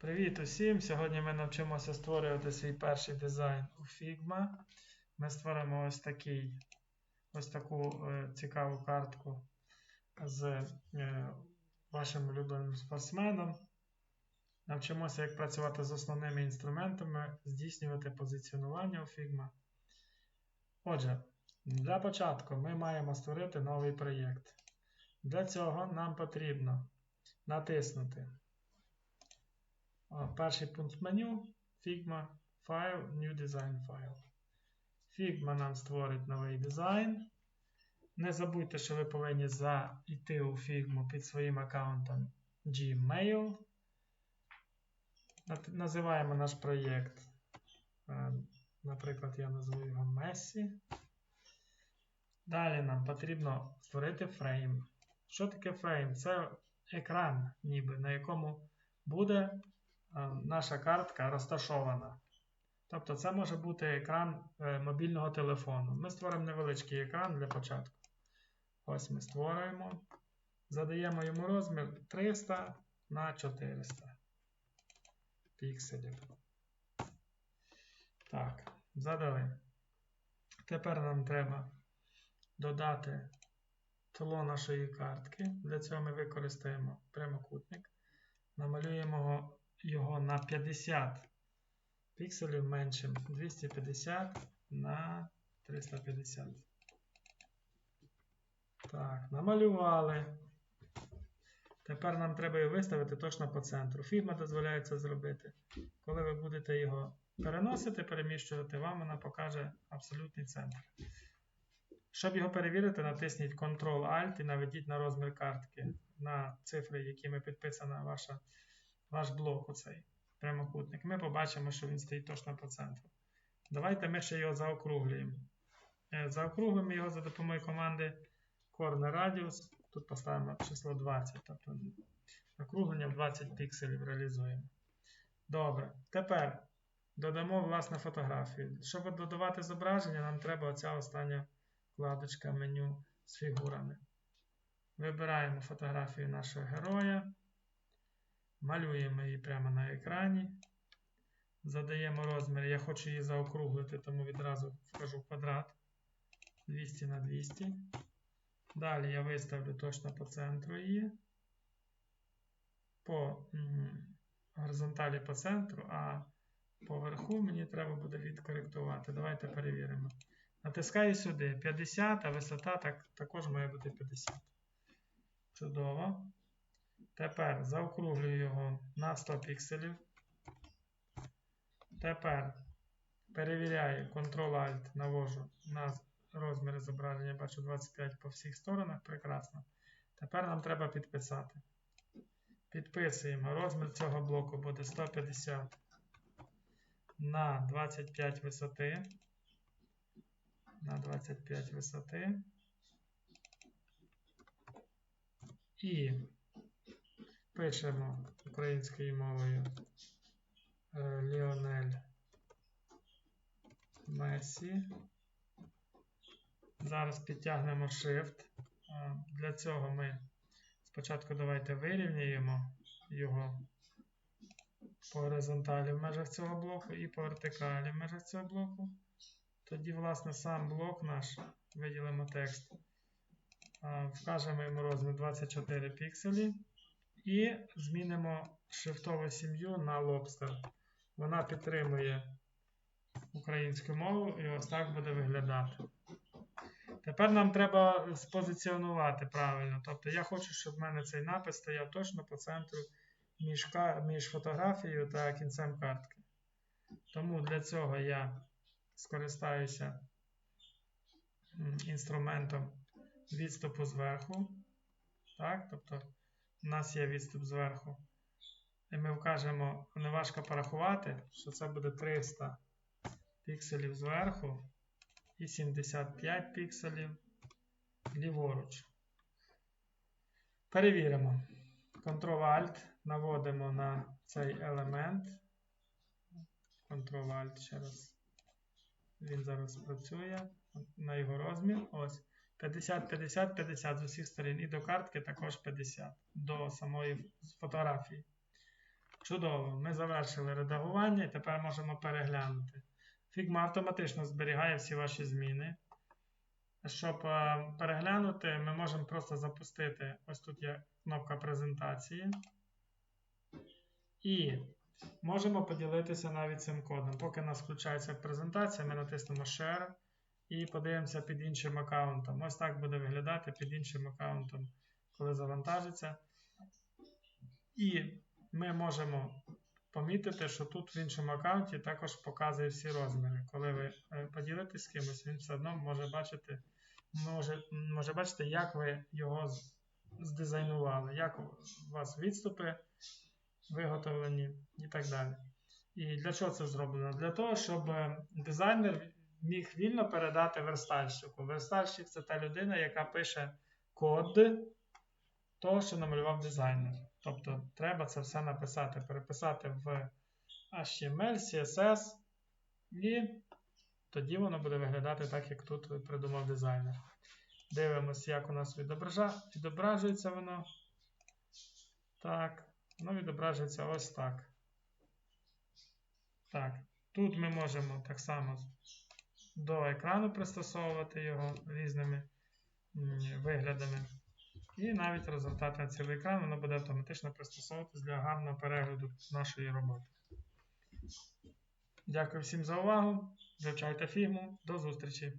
Привіт усім! Сьогодні ми навчимося створювати свій перший дизайн у Figma. Ми створимо ось такий, ось таку е, цікаву картку з е, вашим улюбленим спортсменом. Навчимося, як працювати з основними інструментами, здійснювати позиціонування у Figma. Отже, для початку ми маємо створити новий проєкт. Для цього нам потрібно натиснути Перший пункт меню Figma File, New Design File. Figma нам створить новий дизайн. Не забудьте, що ви повинні зайти у Figma під своїм аккаунтом Gmail. Називаємо наш проєкт. е, Наприклад, я назву його Messi. Далі нам потрібно створити фрейм. Що таке фрейм? Це екран, ніби, на якому буде наша картка розташована. Тобто це може бути екран е, мобільного телефону. Ми створимо невеличкий екран для початку. Ось ми створюємо. Задаємо йому розмір 300 на 400 пікселів. Так, задали. Тепер нам треба додати тло нашої картки. Для цього ми використаємо прямокутник. Намалюємо його на 50 пікселів меншим 250 на 350. Так, намалювали. Тепер нам треба його виставити точно по центру. Фігма дозволяє це зробити. Коли ви будете його переносити, переміщувати, вам вона покаже абсолютний центр. Щоб його перевірити, натисніть Ctrl-Alt і наведіть на розмір картки на цифри, якими підписана ваша ваш блок оцей прямокутник, ми побачимо, що він стоїть точно по центру. Давайте ми ще його заокруглюємо. Е, заокруглимо його за допомогою команди Corner Radius. Тут поставимо число 20, тобто округлення в 20 пікселів реалізуємо. Добре. Тепер додамо власне фотографію. Щоб додавати зображення, нам треба оця остання вкладочка меню з фігурами. Вибираємо фотографію нашого героя. Малюємо її прямо на екрані. Задаємо розмір. Я хочу її заокруглити, тому відразу вкажу квадрат 200 на 200. Далі я виставлю точно по центру її. По горизонталі по центру, а поверху мені треба буде відкоректувати. Давайте перевіримо. Натискаю сюди 50, а висота так, також має бути 50. Чудово. Тепер заокруглюю його на 100 пікселів. Тепер перевіряю Ctrl-Alt, навожу на розміри зображення. Бачу 25 по всіх сторонах. Прекрасно. Тепер нам треба підписати. Підписуємо. Розмір цього блоку буде 150 на 25 висоти. На 25 висоти. І Пишемо українською мовою е, Ліонель Месі. Зараз підтягнемо Shift. Для цього ми спочатку давайте вирівняємо його по горизонталі в межах цього блоку і по вертикалі в межах цього блоку. Тоді, власне, сам блок наш, виділимо текст, вкажемо йому розмір 24 пікселі. І змінимо шрифтову сім'ю на Lobster. Вона підтримує українську мову і ось так буде виглядати. Тепер нам треба спозиціонувати правильно. Тобто я хочу, щоб в мене цей напис стояв точно по центру між між фотографією та кінцем картки. Тому для цього я скористаюся інструментом відступу зверху. Так, тобто у нас є відступ зверху. І ми вкажемо, неважко порахувати, що це буде 300 пікселів зверху і 75 пікселів ліворуч. Перевіримо. Ctrl-Alt наводимо на цей елемент. Ctrl-Alt ще раз. Він зараз працює на його розмір. Ось. 50, 50, 50 з усіх сторін. І до картки також 50 до самої фотографії. Чудово, ми завершили редагування і тепер можемо переглянути. Figma автоматично зберігає всі ваші зміни. Щоб е, переглянути, ми можемо просто запустити. Ось тут є кнопка презентації. І можемо поділитися навіть цим кодом. Поки у нас включається презентація, ми натиснемо Share і подивимося під іншим аккаунтом. Ось так буде виглядати під іншим аккаунтом, коли завантажиться. І ми можемо помітити, що тут в іншому аккаунті також показує всі розміри. Коли ви е, поділитесь з кимось, він все одно може бачити, може, може бачити, як ви його здизайнували, як у вас відступи виготовлені і так далі. І для чого це зроблено? Для того, щоб е, дизайнер міг вільно передати верстальщику. Верстальщик це та людина, яка пише код того, що намалював дизайнер. Тобто треба це все написати, переписати в HTML, CSS, і тоді воно буде виглядати так, як тут придумав дизайнер. Дивимося, як у нас відображується воно. Так, воно відображується ось так. Так, тут ми можемо так само до екрану пристосовувати його різними виглядами. І навіть результати на цілий екран воно буде автоматично пристосовуватись для гарного перегляду нашої роботи. Дякую всім за увагу. Вивчайте фігму. До зустрічі!